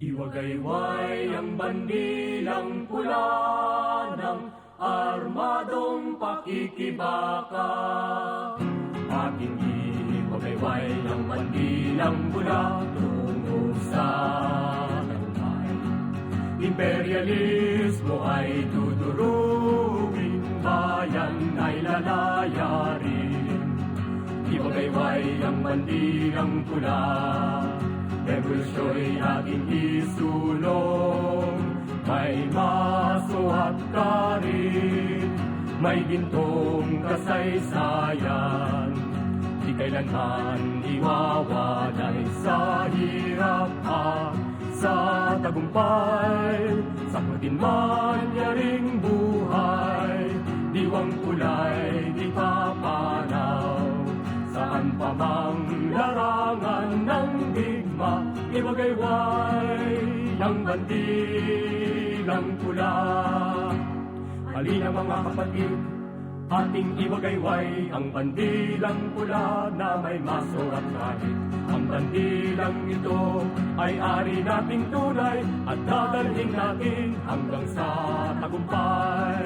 Iwagayway ang bandilang pula ng armadong pakikibaka. Aking iwagayway ang bandilang pula tungo sa tagumpay. Imperialismo ay tudurugin, bayan ay lalayarin. Iwagayway ang bandilang pula, revolusyo'y ating isulong. May maso at karit, may gintong kasaysayan. Di kailanman iwawalay sa hirap at sa tagumpay. Sa man yaring buhay, diwang kulay iwagayway ang bandilang pula. Halina mga kapatid, ating iwagayway ang bandilang pula na may maso at kahit. Ang bandilang ito ay ari nating tunay at dadalhin natin hanggang sa tagumpay.